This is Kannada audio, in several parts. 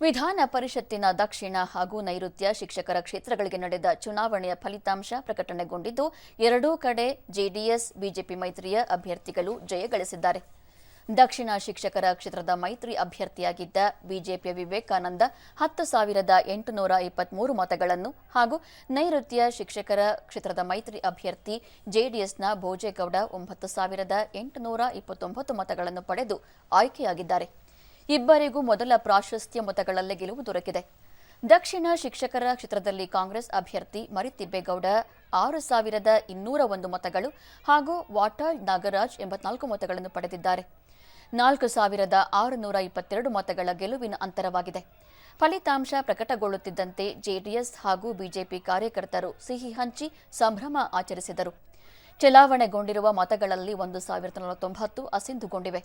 ವಿಧಾನ ಪರಿಷತ್ತಿನ ದಕ್ಷಿಣ ಹಾಗೂ ನೈಋತ್ಯ ಶಿಕ್ಷಕರ ಕ್ಷೇತ್ರಗಳಿಗೆ ನಡೆದ ಚುನಾವಣೆಯ ಫಲಿತಾಂಶ ಪ್ರಕಟಣೆಗೊಂಡಿದ್ದು, ಎರಡೂ ಕಡೆ ಜೆಡಿಎಸ್, ಬಿಜೆಪಿ ಮೈತ್ರಿಯ ಅಭ್ಯರ್ಥಿಗಳು ಜಯಗಳಿಸಿದ್ದಾರೆ ದಕ್ಷಿಣ ಶಿಕ್ಷಕರ ಕ್ಷೇತ್ರದ ಮೈತ್ರಿ ಅಭ್ಯರ್ಥಿಯಾಗಿದ್ದ ಬಿಜೆಪಿಯ ವಿವೇಕಾನಂದ ಹತ್ತು ಸಾವಿರದ ಎಂಟುನೂರ ಇಪ್ಪತ್ಮೂರು ಮತಗಳನ್ನು ಹಾಗೂ ನೈಋತ್ಯ ಶಿಕ್ಷಕರ ಕ್ಷೇತ್ರದ ಮೈತ್ರಿ ಅಭ್ಯರ್ಥಿ ಜೆಡಿಎಸ್ನ ಭೋಜೇಗೌಡ ಒಂಬತ್ತು ಸಾವಿರದ ಎಂಟುನೂರ ಇಪ್ಪತ್ತೊಂಬತ್ತು ಮತಗಳನ್ನು ಪಡೆದು ಆಯ್ಕೆಯಾಗಿದ್ದಾರೆ. ಇಬ್ಬರಿಗೂ ಮೊದಲ ಪ್ರಾಶಸ್ತ್ಯ ಮತಗಳಲ್ಲಿ ಗೆಲುವು ದೊರಕಿದೆ. ದಕ್ಷಿಣ ಶಿಕ್ಷಕರ ಕ್ಷೇತ್ರದಲ್ಲಿ ಕಾಂಗ್ರೆಸ್ ಅಭ್ಯರ್ಥಿ ಮರಿತಿಬ್ಬೇಗೌಡ ಆರು ಸಾವಿರದ ಇನ್ನೂರ ಒಂದು ಮತಗಳು ಹಾಗೂ ವಾಟಾಳ್ ನಾಗರಾಜ್ ಎಂಬತ್ನಾಲ್ಕು ಮತಗಳನ್ನು ಪಡೆದಿದ್ದಾರೆ. ನಾಲ್ಕು ಸಾವಿರದ ಆರುನೂರ ಇಪ್ಪತ್ತೆರಡು ಮತಗಳ ಗೆಲುವಿನ ಅಂತರವಾಗಿದೆ. ಫಲಿತಾಂಶ ಪ್ರಕಟಗೊಳ್ಳುತ್ತಿದ್ದಂತೆ ಜೆಡಿಎಸ್ ಹಾಗೂ ಬಿಜೆಪಿ ಕಾರ್ಯಕರ್ತರು ಸಿಹಿ ಹಂಚಿ ಸಂಭ್ರಮ ಆಚರಿಸಿದರು. ಚಲಾವಣೆಗೊಂಡಿರುವ ಮತಗಳಲ್ಲಿ ಒಂದು ಸಾವಿರದ ನಲವತ್ತೊಂಬತ್ತು ಅಸಿಂಧುಗೊಂಡಿವೆ.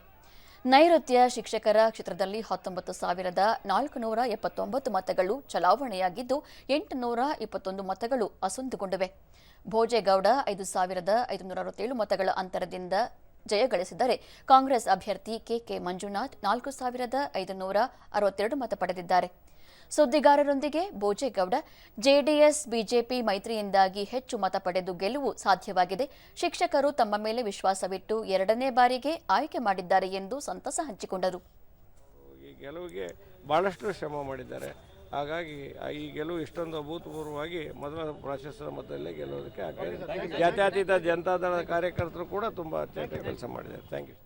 ನೈಋತ್ಯ ಶಿಕ್ಷಕರ ಕ್ಷೇತ್ರದಲ್ಲಿ ಹತ್ತೊಂಬತ್ತು ಸಾವಿರದ ನಾಲ್ಕುನೂರ ಎಪ್ಪತ್ತೊಂಬತ್ತು ಮತಗಳು ಚಲಾವಣೆಯಾಗಿದ್ದು, ಎಂಟುನೂರ ಇಪ್ಪತ್ತೊಂದು ಮತಗಳು ಅಸುಂದುಗೊಂಡಿವೆ. ಭೋಜೇಗೌಡ ಐದು ಸಾವಿರದ ಐದುನೂರ ಅರವತ್ತೇಳು ಮತಗಳ ಅಂತರದಿಂದ ಜಯಗಳಿಸಿದರೆ ಕಾಂಗ್ರೆಸ್ ಅಭ್ಯರ್ಥಿ ಕೆಕೆ ಮಂಜುನಾಥ್ ನಾಲ್ಕು ಸಾವಿರದ ಐದುನೂರ ಅರವತ್ತೆರಡು ಮತ ಪಡೆದಿದ್ದಾರೆ. ಸುದ್ದಿಗಾರರೊಂದಿಗೆ ಬೋಜೇಗೌಡ ಜೆಡಿಎಸ್ ಬಿಜೆಪಿ ಮೈತ್ರಿಯಿಂದಾಗಿ ಹೆಚ್ಚು ಮತ ಪಡೆದು ಗೆಲುವು ಸಾಧ್ಯವಾಗಿದೆ. ಶಿಕ್ಷಕರು ತಮ್ಮ ಮೇಲೆ ವಿಶ್ವಾಸವಿಟ್ಟು ಎರಡನೇ ಬಾರಿಗೆ ಆಯ್ಕೆ ಮಾಡಿದ್ದಾರೆ ಎಂದು ಸಂತಸ ಹಂಚಿಕೊಂಡರು. ಈ ಗೆಲುವಿಗೆ ಬಹಳಷ್ಟು ಶ್ರಮ ಮಾಡಿದ್ದಾರೆ. ಹಾಗಾಗಿ ಈ ಗೆಲುವು ಇಷ್ಟೊಂದು ಅಭೂತಪೂರ್ವವಾಗಿ ಮೊದಲ ಪ್ರಾಶಸ್ತ್ರ ಮತದಲ್ಲೇ ಗೆಲ್ಲೋದಕ್ಕೆ ಆಗ್ತದೆ ಜಾತ್ಯತೀತ ಜನತಾದಳದ ಕಾರ್ಯಕರ್ತರು ಕೂಡ ತುಂಬ ಅತ್ಯಂತ ಕೆಲಸ ಮಾಡಿದ್ದಾರೆ. Thank you.